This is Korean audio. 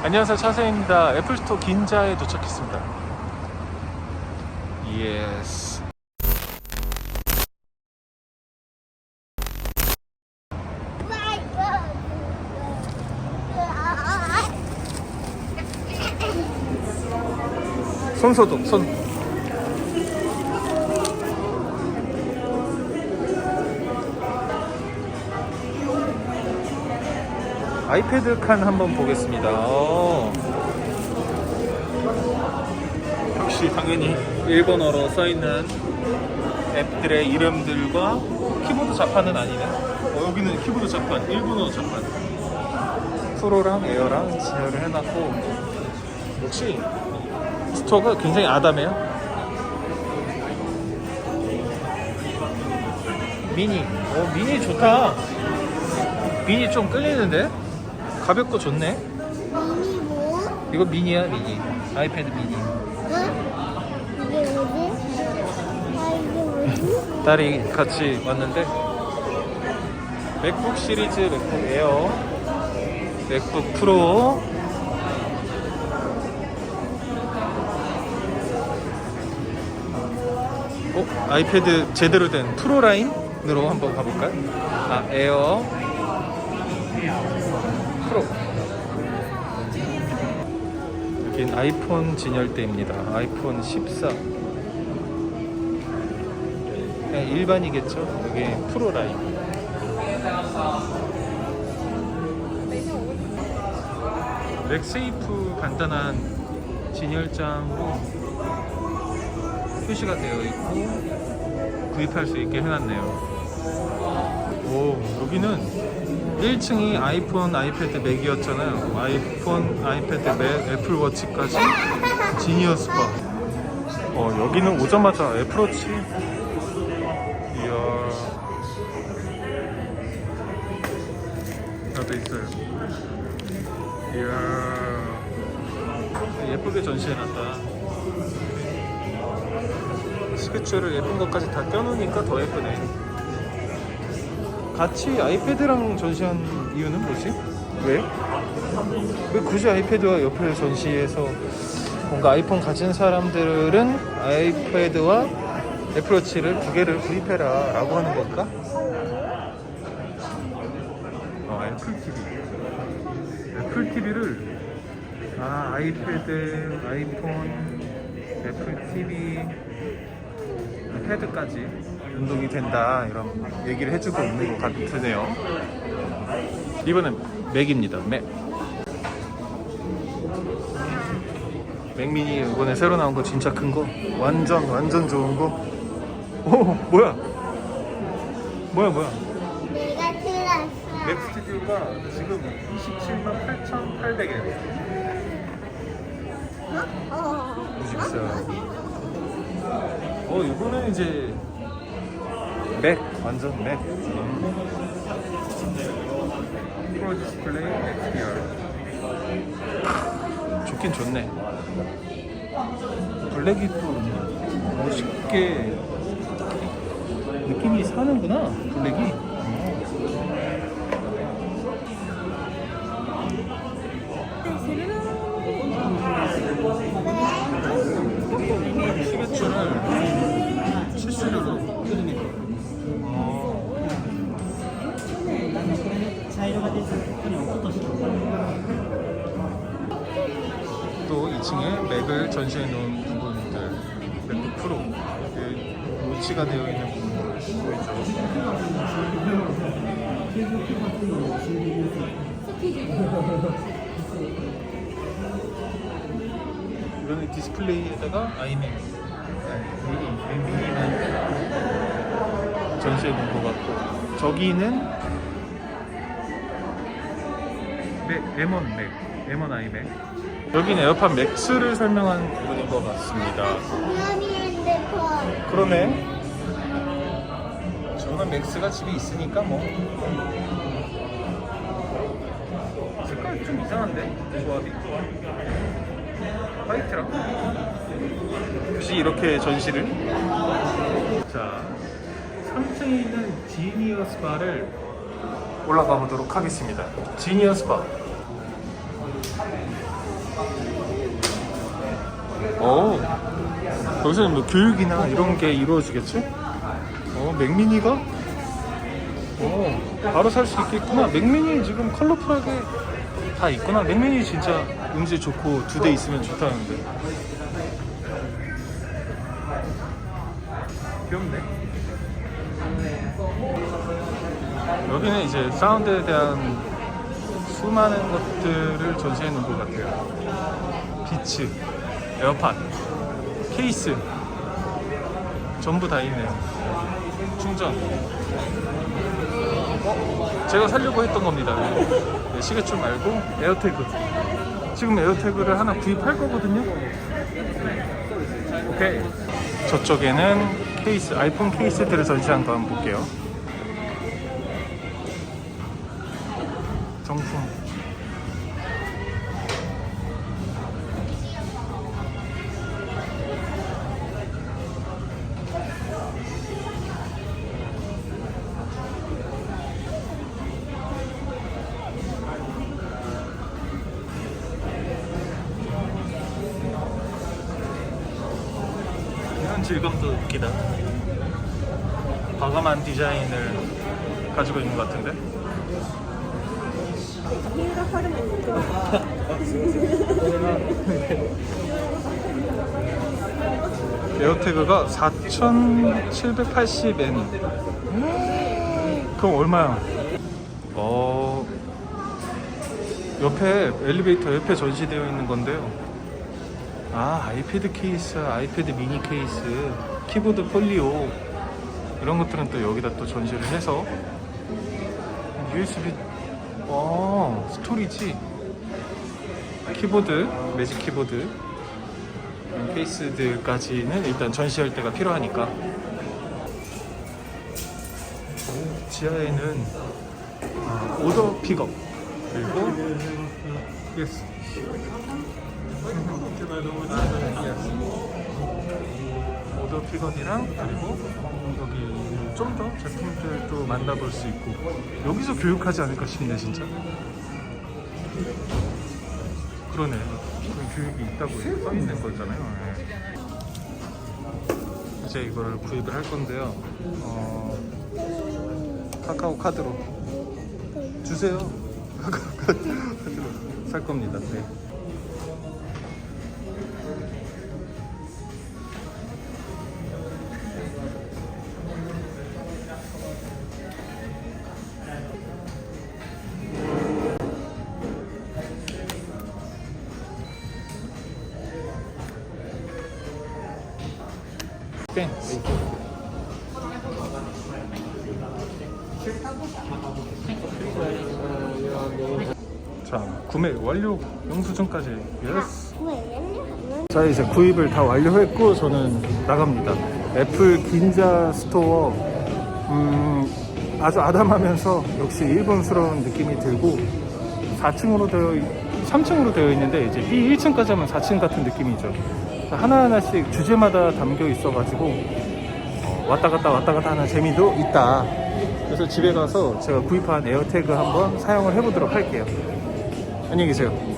안녕하세요. 차세입니다. 애플스토어 긴자에 도착했습니다. 예스 손소독 손 아이패드 칸 한번 보겠습니다. 어. 역시 당연히 일본어로 써있는 앱들의 이름들과 키보드 자판은 아니네. 어, 여기는 키보드 자판 일본어 자판. 프로랑 에어랑 진열을 해놨고 역시 스토어가 굉장히 아담해요. 미니. 어 미니 좋다. 미니 좀 끌리는데? 가볍고 좋네 미니 뭐? 이거 미니야 미니 아이패드 미니 어? 이게 뭐지? 아 이게 뭐지? 딸이 같이 왔는데 맥북 시리즈 맥북 에어 맥북 프로 어? 아이패드 제대로 된 프로 라인으로 한번 가볼까요? 아 에어 프로 여긴 아이폰 진열대입니다 아이폰 14 그냥 일반이겠죠. 여기 프로 라인. 맥세이프 간단한 진열장으로 표시가 되어 있고 구입할 수 있게 해놨네요. 오 여기는 1층이 아이폰, 아이패드 맥이었잖아요. 아이폰, 아이패드 맥, 애플워치까지. 지니어스 바. 어 여기는 오자마자 애플워치. 이야. 나도 있어요. 이야. 예쁘게 전시해놨다. 스케치를 예쁜 것까지 다 껴놓으니까 더 예쁘네 같이 아이패드랑 전시한 이유는 뭐지? 왜? 왜 굳이 아이패드와 옆에 전시해서 뭔가 아이폰 가진 사람들은 아이패드와 애플워치를 두 개를 구입해라 라고 하는 걸까? 어, 애플 TV 애플 TV를 아 아이패드, 아이폰, 애플 TV 패드까지 연동이 된다 이런 얘기를 해주고 있는 것 같으네요. 이번엔 맥입니다. 맥. 맥미니 이번에 새로 나온 거 진짜 큰 거? 완전 완전 좋은 거오 뭐야? 뭐야 뭐야? 내가 들었어. 맥 스튜디오가 지금 27만 8,800엔. 어? 94. 어 이거는 이제 맥 완전 맥 프로 디스플레이 XDR 좋긴 좋네. 블랙이 또 멋있게 느낌이 사는구나 블랙이 2층에 맥을 전시해 놓은 부분들 맥북 프로 그 노치가 되어 있는 부분들 보이죠? 이거는 디스플레이에다가 아이맥 미니 미니만 전시해 놓은 것 같고 저기는 맥, M1 맥 M1 아이맥 여기는 에어팟 맥스를 설명한 부분인 것 같습니다. 그러네. 저는 맥스가 집에 있으니까 뭐. 색깔 좀 이상한데? 조합이? 화이트랑? 혹시 이렇게 전시를? 자 3층에 있는 지니어스 바를 올라가 보도록 하겠습니다. 지니어스 바 어, 여기서는 뭐 교육이나 이런 게 이루어지겠지? 어, 맥미니가? 어, 바로 살 수 있겠구나. 맥미니 지금 컬러풀하게 다 있구나. 맥미니 진짜 음질 좋고 두 대 있으면 좋다는데. 귀엽네. 여기는 이제 사운드에 대한 수많은 것들을 전시해 놓은 것 같아요. 비츠, 에어팟, 케이스 전부 다 있네요. 충전. 어? 제가 살려고 했던 겁니다. 네, 시계줄 말고 에어태그. 지금 에어태그를 하나 구입할 거거든요. 오케이. 저쪽에는 케이스, 아이폰 케이스들을 전시한 거 한번 볼게요. 정품. 이런 질감도 웃기다. 과감한 디자인을 가지고 있는 것 같은데. 에어태그가 4,780엔. 그럼 얼마야? 어, 옆에 엘리베이터 옆에 전시되어 있는 건데요. 아, 아이패드 케이스, 아이패드 미니 케이스, 키보드 폴리오 이런 것들은 또 여기다 또 전시를 해서 USB, 어, 스토리지, 키보드, 매직 키보드 케이스들까지는 일단 전시할 때가 필요하니까. 오, 지하에는 아, 오더 픽업 그리고 예스. 오더 픽업이랑 그리고 여기 좀 더 제품들도 만나볼 수 있고 여기서 교육하지 않을까 싶네 진짜. 그러네. 그 교육이 있다고 써 있는 거잖아요. 네. 이제 이거를 구입을 할 건데요. 어, 카카오 카드로 주세요. 카카오 카드로 살 겁니다. 네. 땡. 자, 구매 완료 영수증까지. 예스. 자, 이제 구입을 다 완료했고 저는 나갑니다. 애플 긴자 스토어 음, 아주 아담하면서 역시 일본스러운 느낌이 들고 4층으로 되어 3층으로 되어 있는데 이제 B 1층까지 하면 4층 같은 느낌이죠. 하나하나씩 주제마다 담겨 있어가지고 어, 왔다 갔다 왔다 갔다 하는 재미도 있다. 그래서 집에 가서 제가 구입한 에어태그 한번 사용을 해보도록 할게요. 안녕히 계세요.